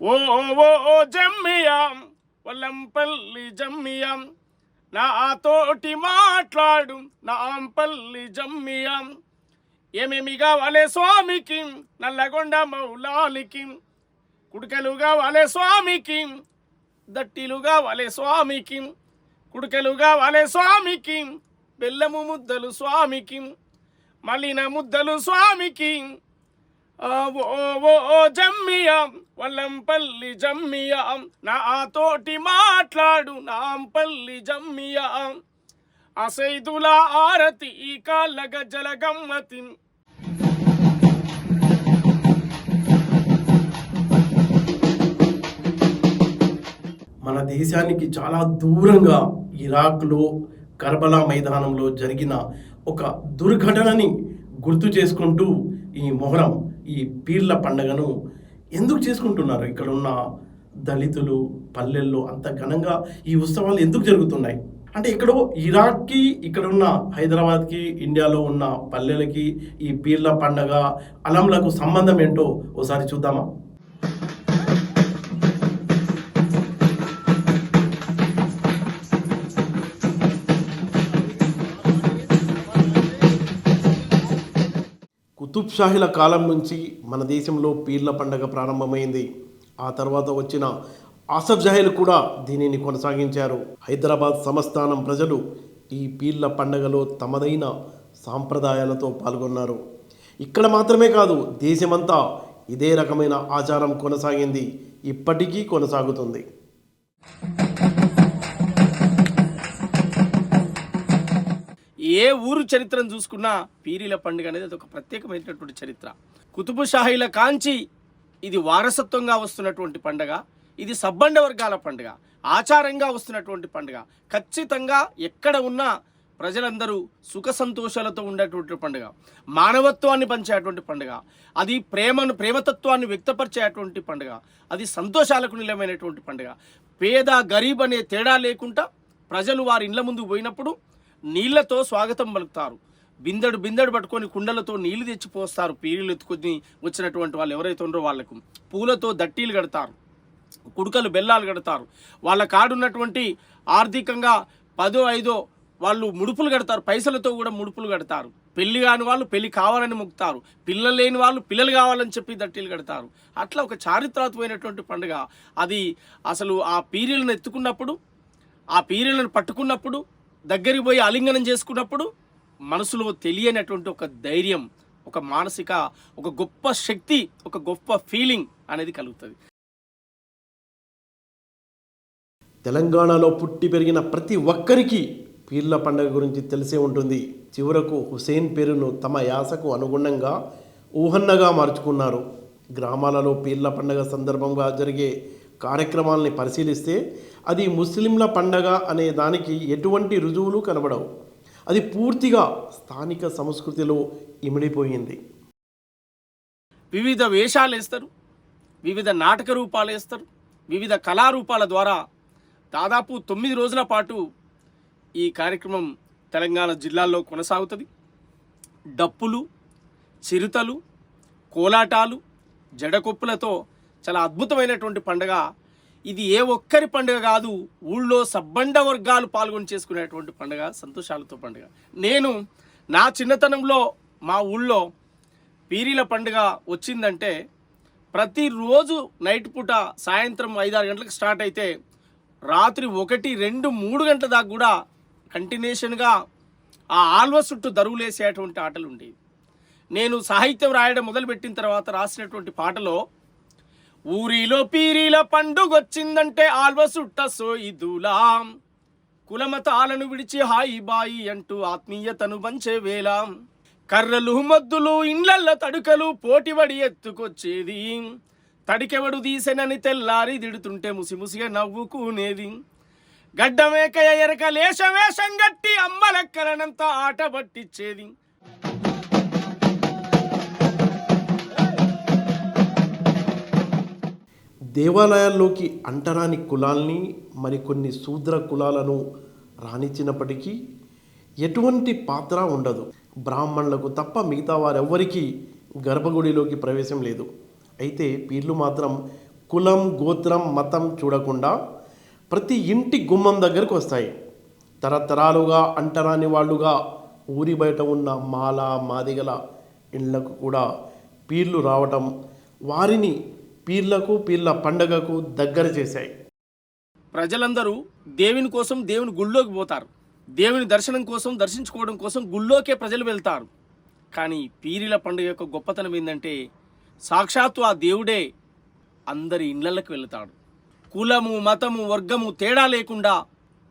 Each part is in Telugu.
ఓ ఓ ఓ జమ్మియాం వల్లంపల్లి జమ్మియాం నాతోటి మాట్లాడు నాంపల్లి జమ్మియాం. ఏమేమి కావాలే స్వామికి నల్లగొండ మౌలాలికి కుడికలు కావాలే స్వామికి దట్టిలు కావాలే స్వామికి కుడుకలుగా కావాలే స్వామికి బెల్లము ముద్దలు స్వామికి మలిన ముద్దలు స్వామికి ఓ ఓ ఓ జమ్మియా వల్లంపల్లి జమ్మియా నా తోటి మాట్లాడు నాంపల్లి జమ్మియా. అసైదుల ఆరతి ఈ కాళ్ళ గజ్జల గమ్మతి. మన దేశానికి చాలా దూరంగా ఇరాక్లో కర్బలా మైదానంలో జరిగిన ఒక దుర్ఘటనని గుర్తు చేసుకుంటూ ఈ మొహరం ఈ పీర్ల పండగను ఎందుకు చేసుకుంటున్నారు? ఇక్కడ ఉన్న దళితులు పల్లెల్లో అంత ఘనంగా ఈ ఉత్సవాలు ఎందుకు జరుగుతున్నాయి? అంటే ఇక్కడ ఇరాక్కి ఇక్కడ ఉన్న హైదరాబాద్కి ఇండియాలో ఉన్న పల్లెలకి ఈ పీర్ల పండగ అలంలకు సంబంధం ఏంటో ఓసారి చూద్దామా? కుతుబ్ షాహీల కాలం నుంచి మన దేశంలో పీర్ల పండగ ప్రారంభమైంది. ఆ తర్వాత వచ్చిన ఆసఫ్ జహీలు కూడా దీనిని కొనసాగించారు. హైదరాబాద్ సంస్థానం ప్రజలు ఈ పీర్ల పండగలో తమదైన సాంప్రదాయాలతో పాల్గొన్నారు. ఇక్కడ మాత్రమే కాదు దేశమంతా ఇదే రకమైన ఆచారం కొనసాగింది. ఇప్పటికీ కొనసాగుతుంది. ఏ ఊరు చరిత్రను చూసుకున్నా పీరీల పండుగ అనేది అది ఒక ప్రత్యేకమైనటువంటి చరిత్ర. కుతుబు షాహీల కాంచి ఇది వారసత్వంగా వస్తున్నటువంటి పండుగ. ఇది సబ్బండ వర్గాల పండుగ. ఆచారంగా వస్తున్నటువంటి పండుగ. ఖచ్చితంగా ఎక్కడ ఉన్నా ప్రజలందరూ సుఖ సంతోషాలతో ఉండేటువంటి పండుగ. మానవత్వాన్ని పంచేటువంటి పండుగ. అది ప్రేమను ప్రేమతత్వాన్ని వ్యక్తపరిచేటువంటి పండుగ. అది సంతోషాలకు నిలమైనటువంటి పండుగ. పేద గరీబ్ అనే తేడా లేకుండా ప్రజలు వారి ఇండ్ల ముందు పోయినప్పుడు నీళ్ళతో స్వాగతం పలుకుతారు. బిందెడు బిందెడు పట్టుకొని కుండలతో నీళ్ళు తెచ్చి పోస్తారు. పీరీలు ఎత్తుకొని వచ్చినటువంటి వాళ్ళు ఎవరైతే ఉన్నారో వాళ్ళకు పూలతో దట్టీలు కడతారు. కుడుకలు బెల్లాలు కడతారు. వాళ్ళ కాడున్నటువంటి ఆర్థికంగా పదో ఐదో వాళ్ళు ముడుపులు కడతారు. పైసలతో కూడా ముడుపులు కడతారు. పెళ్ళి కాని వాళ్ళు పెళ్ళి కావాలని మొక్కుతారు. పిల్లలు లేని వాళ్ళు పిల్లలు కావాలని చెప్పి దట్టీలు కడతారు. అట్లా ఒక చారిత్రాత్మైనటువంటి పండుగ. అది అసలు ఆ పీరీలను ఎత్తుకున్నప్పుడు ఆ పీరీలను పట్టుకున్నప్పుడు దగ్గరికి పోయి ఆలింగనం చేసుకున్నప్పుడు మనసులో తెలియనటువంటి ఒక ధైర్యం ఒక మానసిక ఒక గొప్ప శక్తి ఒక గొప్ప ఫీలింగ్ అనేది కలుగుతుంది. తెలంగాణలో పుట్టి పెరిగిన ప్రతి ఒక్కరికి పీర్ల పండుగ గురించి తెలిసే ఉంటుంది. చివరకు హుసేన్ పేరును తమ యాసకు అనుగుణంగా ఊహన్నగా మార్చుకున్నారు. గ్రామాలలో పీర్ల పండుగ సందర్భంగా జరిగే కార్యక్రమాలని పరిశీలిస్తే అది ముస్లింల పండగ అనే దానికి ఎటువంటి రుజువులు కనబడవు. అది పూర్తిగా స్థానిక సంస్కృతిలో ఇమిడిపోయింది. వివిధ వేషాలు వేస్తారు వివిధ నాటక రూపాలు వేస్తారు వివిధ కళారూపాల ద్వారా దాదాపు తొమ్మిది రోజుల పాటు ఈ కార్యక్రమం తెలంగాణ జిల్లాల్లో కొనసాగుతుంది. డప్పులు చిరుతలు కోలాటాలు జడకొప్పులతో చాలా అద్భుతమైనటువంటి పండుగ ఇది ఏ ఒక్కరి పండుగ కాదు ఊళ్ళో సబ్బండ వర్గాలు పాల్గొని చేసుకునేటువంటి పండుగ సంతోషాలతో పండుగ. నేను నా చిన్నతనంలో మా ఊళ్ళో పీరీల పండుగ వచ్చిందంటే ప్రతిరోజు నైట్ పూట సాయంత్రం ఐదారు గంటలకు స్టార్ట్ అయితే రాత్రి ఒకటి రెండు మూడు గంటల దాకా కూడా కంటిన్యూషన్గా ఆ ఆల్వ చుట్టూ దరువులేసేటువంటి ఆటలు ఉండేవి. నేను సాహిత్యం రాయడం మొదలుపెట్టిన తర్వాత రాసినటువంటి పాటలో ఊరిలో పీరీల పండుగొచ్చిందంటే ఆల్వ సుట్ట సోయిదులాం. కులమతాలను విడిచి హాయి బాయి అంటూ ఆత్మీయతను పంచే వేలాం. కర్రలు మద్దులు ఇండ్లల్ల తడుకలు పోటీపడి ఎత్తుకొచ్చేది. తడికెవడు తీసెనని తెల్లారి దిడుతుంటే ముసిముసిగా నవ్వుకునేది. గడ్డమేకయ ఎరక లేశవేషం గట్టి అమ్మలెక్కలనంత ఆట పట్టించేది దేవాలయాల్లోకి అంటరాని కులాల్ని మరికొన్ని శూద్ర కులాలను రాణించినప్పటికీ ఎటువంటి పాత్ర ఉండదు. బ్రాహ్మణులకు తప్ప మిగతా వారెవ్వరికీ గర్భగుడిలోకి ప్రవేశం లేదు. అయితే పీర్లు మాత్రం కులం గోత్రం మతం చూడకుండా ప్రతి ఇంటి గుమ్మం దగ్గరకు వస్తాయి. తరతరాలుగా అంటరాని వాళ్ళుగా ఊరి బయట ఉన్న మాల మాదిగల ఇళ్ళకు కూడా పీర్లు రావటం వారిని పీర్లకు పీర్ల పండగకు దగ్గర చేశాయి. ప్రజలందరూ దేవుని కోసం దేవుని గుళ్ళోకి పోతారు. దేవుని దర్శనం కోసం దర్శించుకోవడం కోసం గుళ్ళోకే ప్రజలు వెళ్తారు. కానీ పీరిల పండుగ యొక్క గొప్పతనం ఏంటంటే సాక్షాత్తు ఆ దేవుడే అందరి ఇండ్లకి వెళ్తాడు. కులము మతము వర్గము తేడా లేకుండా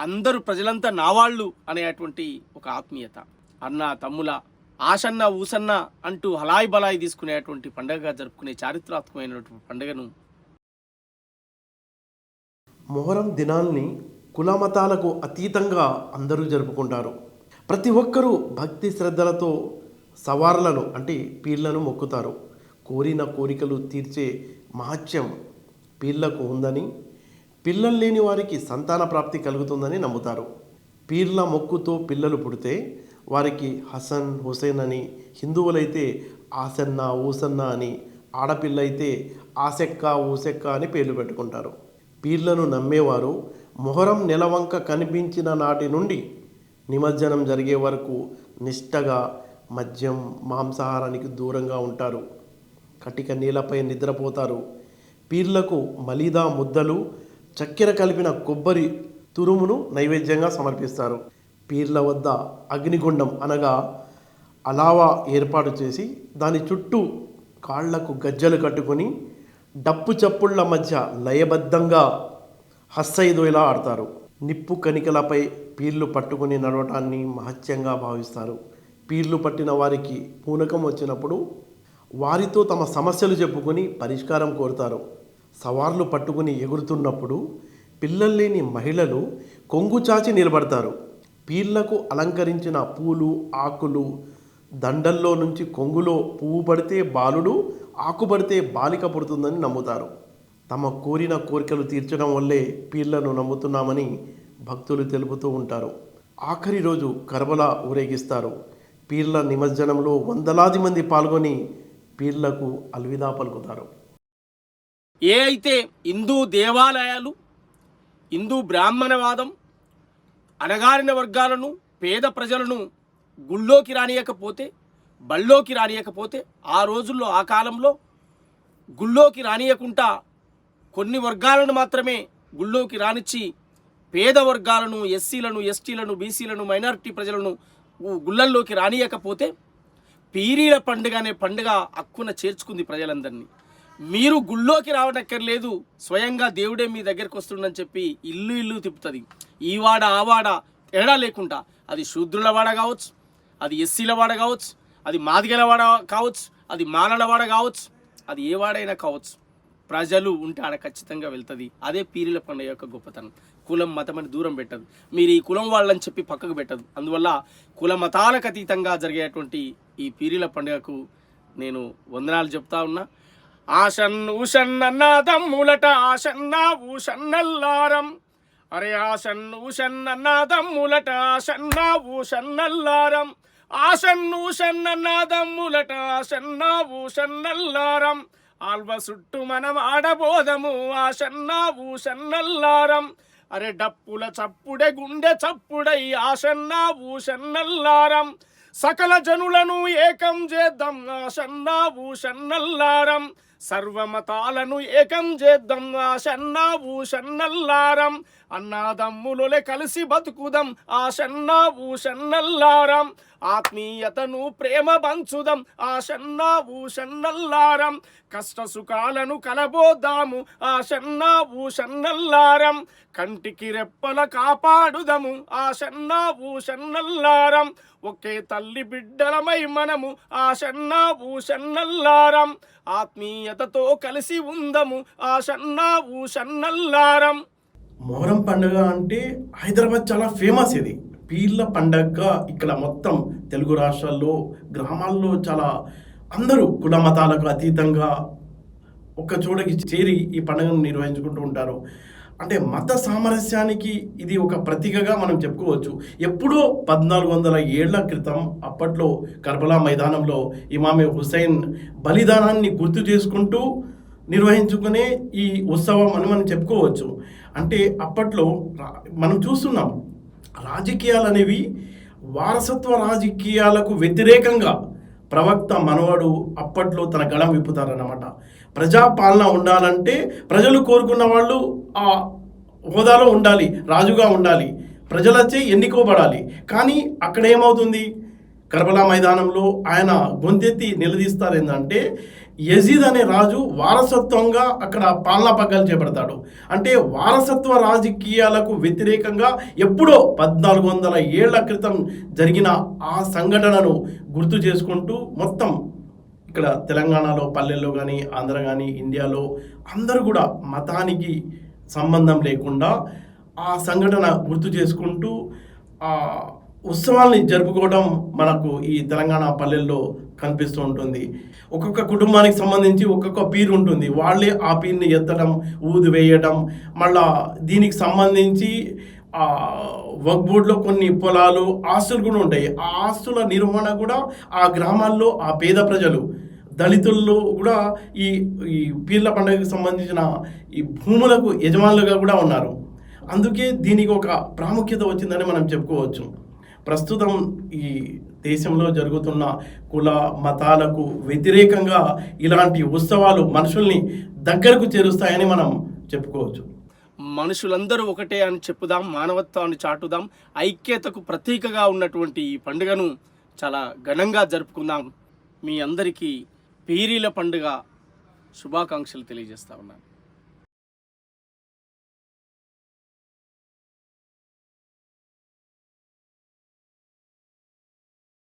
అందరూ ప్రజలంతా నావాళ్ళు అనేటువంటి ఒక ఆత్మీయత. అన్న తమ్ముల ఆసన్న ఊసన్న అంటూ హలాయి బలాయి తీసుకునేటువంటి పండుగగా జరుపుకునే చారిత్రాత్మకమైనటువంటి పండుగను మొహరం దినాల్ని కులమతాలకు అతీతంగా అందరూ జరుపుకుంటారు. ప్రతి ఒక్కరూ భక్తి శ్రద్ధలతో సవార్లను అంటే పీర్లను మొక్కుతారు. కోరిన కోరికలు తీర్చే మహత్యం పీర్లకు ఉందని పిల్లలు లేని వారికి సంతాన ప్రాప్తి కలుగుతుందని నమ్ముతారు. పీర్ల మొక్కుతో పిల్లలు పుడితే వారికి హసన్ హుసేన్ అని హిందువులైతే ఆసన్న ఊసన్న అని ఆడపిల్ల అయితే ఆసెక్క ఊసెక్క అని పేర్లు పెట్టుకుంటారు. పీర్లను నమ్మేవారు మొహరం నెలవంక కనిపించిన నాటి నుండి నిమజ్జనం జరిగే వరకు నిష్టగా మద్యం మాంసాహారానికి దూరంగా ఉంటారు. కటిక నీళ్ళపై నిద్రపోతారు. పీర్లకు మలీదా ముద్దలు చక్కెర కలిపిన కొబ్బరి తురుమును నైవేద్యంగా సమర్పిస్తారు. పీర్ల వద్ద అగ్నిగుండం అనగా అలావా ఏర్పాటు చేసి దాని చుట్టూ కాళ్ళకు గజ్జలు కట్టుకొని డప్పు చప్పుళ్ళ మధ్య లయబద్ధంగా హస్సైదోలా ఆడతారు? నిప్పు కణికలపై పీర్లు పట్టుకుని నడవటాన్ని మహత్యంగా భావిస్తారు. పీర్లు పట్టిన వారికి పూనకం వచ్చినప్పుడు వారితో తమ సమస్యలు చెప్పుకొని పరిష్కారం కోరుతారు. సవార్లు పట్టుకుని ఎగురుతున్నప్పుడు పిల్లలు లేని మహిళలు కొంగు చాచి నిలబడతారు. పీర్లకు అలంకరించిన పూలు ఆకులు దండల్లో నుంచి కొంగులో పువ్వు పడితే బాలుడు ఆకు పడితే బాలిక పుడుతుందని నమ్ముతారు. తమ కోరిన కోరికలు తీర్చడం వల్లే పీర్లను నమ్ముతున్నామని భక్తులు తెలుపుతూ ఉంటారు. ఆఖరి రోజు కర్బలా ఊరేగిస్తారు. పీర్ల నిమజ్జనంలో వందలాది మంది పాల్గొని పీర్లకు అల్విదా పలుకుతారు. ఏ అయితే హిందూ దేవాలయాలు హిందూ బ్రాహ్మణవాదం అణగారిన వర్గాలను పేద ప్రజలను గుళ్ళోకి రానియకపోతే బళ్ళోకి రానియకపోతే ఆ రోజుల్లో ఆ కాలంలో గుళ్ళోకి రానియకుండా కొన్ని వర్గాలను మాత్రమే గుళ్ళోకి రానిచ్చి పేద వర్గాలను ఎస్సీలను ఎస్టీలను బీసీలను మైనారిటీ ప్రజలను గుళ్ళల్లోకి రానియకపోతే పీరీల పండుగ అనే పండుగ హక్కున చేర్చుకుంది ప్రజలందరినీ. మీరు గుళ్ళోకి రావటక్కర్లేదు స్వయంగా దేవుడే మీ దగ్గరికి వస్తుండని చెప్పి ఇల్లు ఇల్లు తిప్పుతుంది. ఈ వాడ ఆ వాడ తేడా లేకుండా. అది శూద్రుల వాడ కావచ్చు అది ఎస్సీల వాడ కావచ్చు అది మాదిగల వాడ కావచ్చు అది మాలల వాడ కావచ్చు అది ఏ వాడైనా కావచ్చు. ప్రజలు ఉంటే ఆడ ఖచ్చితంగా వెళ్తుంది. అదే పీరిల పండుగ యొక్క గొప్పతనం. కులం మతం అని దూరం పెట్టదు. మీరు ఈ కులం వాళ్ళని చెప్పి పక్కకు పెట్టదు. అందువల్ల కుల మతాలకు అతీతంగా జరిగేటువంటి ఈ పీరిల పండుగకు నేను వందనాలు చెప్తా ఉన్నా. ఆషన్ ఊషన్న దమ్ములట ఆషన్న ఊషన్నల్లారం అరే ఆషన్ తమ్ములట దమ్ములట ఆషన్న ఊషన్నల్లారం ఆషన్ ఊషన్న దమ్ములట ఆషన్న ఊషన్నల్లారం ఆల్వ చుట్టూ మనం ఆడబోదము ఆషన్న ఊషన్నల్లారం అరే డప్పుల చప్పుడే గుండె చప్పుడై ఆషన్న ఊషన్నల్లారం సకల జనులను ఏకం చేద్దాం. నా షన్నావు షన్నల్లారం. సర్వమతాలను ఏకం చేద్దాం. నా షన్నావు షన్నల్లారం. అన్నాదమ్ములులే కలిసి బతుకుదాం. ఆ షన్నావు షన్నల్లారం. ఆత్మీయతను ప్రేమ పంచుదాం ఆషన్న ఊషన్నల్లారం. కష్ట సుఖాలను కలబోదాము. ఆషన్న ఊషన్నల్లారం. కంటికి రెప్పల కాపాడుదము. ఆషన్న ఊషన్నల్లారం. ఒకే తల్లి బిడ్డలమై మనము. ఆషన్న ఊషన్నల్లారం. ఆత్మీయతతో కలిసి ఉందము. ఆషన్న ఊషన్నల్లారం. మొహరం పండుగ అంటే హైదరాబాద్ చాలా ఫేమస్ ఇది. పీర్ల పండగగా ఇక్కడ మొత్తం తెలుగు రాష్ట్రాల్లో గ్రామాల్లో చాలా అందరూ కుల మతాలకు అతీతంగా ఒక చోటకి చేరి ఈ పండుగను నిర్వహించుకుంటూ ఉంటారు. అంటే మత సామరస్యానికి ఇది ఒక ప్రతీకగా మనం చెప్పుకోవచ్చు. ఎప్పుడో పద్నాలుగు వందల ఏళ్ళ క్రితం అప్పట్లో కర్బలా మైదానంలో ఇమామే హుసైన్ బలిదానాన్ని గుర్తు చేసుకుంటూ నిర్వహించుకునే ఈ ఉత్సవం అని మనం చెప్పుకోవచ్చు. అంటే అప్పట్లో మనం చూస్తున్నాం రాజకీయాలు అనేవి వారసత్వ రాజకీయాలకు వ్యతిరేకంగా ప్రవక్త మనవడు అప్పట్లో తన గళం విప్పుతారన్నమాట. ప్రజాపాలన ఉండాలంటే ప్రజలు కోరుకున్న వాళ్ళు ఆ హోదాలో ఉండాలి రాజుగా ఉండాలి. ప్రజలచే ఎన్నుకోబడాలి. కానీ అక్కడ ఏమవుతుంది కర్బలా మైదానంలో ఆయన గొంతెత్తి నిలదీస్తారు ఏంటంటే యజీద్ అనే రాజు వారసత్వంగా అక్కడ పాలనా పగ్గాలు చేపడతాడు. అంటే వారసత్వ రాజకీయాలకు వ్యతిరేకంగా ఎప్పుడో పద్నాలుగు వందల ఏళ్ళ క్రితం జరిగిన ఆ సంఘటనను గుర్తు చేసుకుంటూ మొత్తం ఇక్కడ తెలంగాణలో పల్లెల్లో కానీ ఆంధ్ర కానీ ఇండియాలో అందరూ కూడా మతానికి సంబంధం లేకుండా ఆ సంఘటన గుర్తు చేసుకుంటూ ఉత్సవాల్ని జరుపుకోవడం మనకు ఈ తెలంగాణ పల్లెల్లో కనిపిస్తూ ఉంటుంది. ఒక్కొక్క కుటుంబానికి సంబంధించి ఒక్కొక్క పీరు ఉంటుంది. వాళ్ళే ఆ పీరుని ఎత్తడం ఊది వేయడం మళ్ళా దీనికి సంబంధించి ఆ వర్క్ బోర్డులో కొన్ని పొలాలు ఆస్తులు కూడా ఉంటాయి. ఆ ఆస్తుల నిర్వహణ కూడా ఆ గ్రామాల్లో ఆ పేద ప్రజలు దళితుల్లో కూడా ఈ ఈ పీర్ల పండుగకు సంబంధించిన ఈ భూములకు యజమానులుగా కూడా ఉన్నారు. అందుకే దీనికి ఒక ప్రాముఖ్యత వచ్చిందని మనం చెప్పుకోవచ్చు. ప్రస్తుతం ఈ దేశంలో జరుగుతున్న కుల మతాలకు వ్యతిరేకంగా ఇలాంటి ఉత్సవాలు మనుషుల్ని దగ్గరకు చేరుస్తాయని మనం చెప్పుకోవచ్చు. మనుషులందరూ ఒకటే అని చెప్పుదాం మానవత్వాన్ని చాటుదాం ఐక్యతకు ప్రతీకగా ఉన్నటువంటి ఈ పండుగను చాలా ఘనంగా జరుపుకుందాం. మీ అందరికీ పీరీల పండుగ శుభాకాంక్షలు తెలియజేస్తా ఉన్నాను.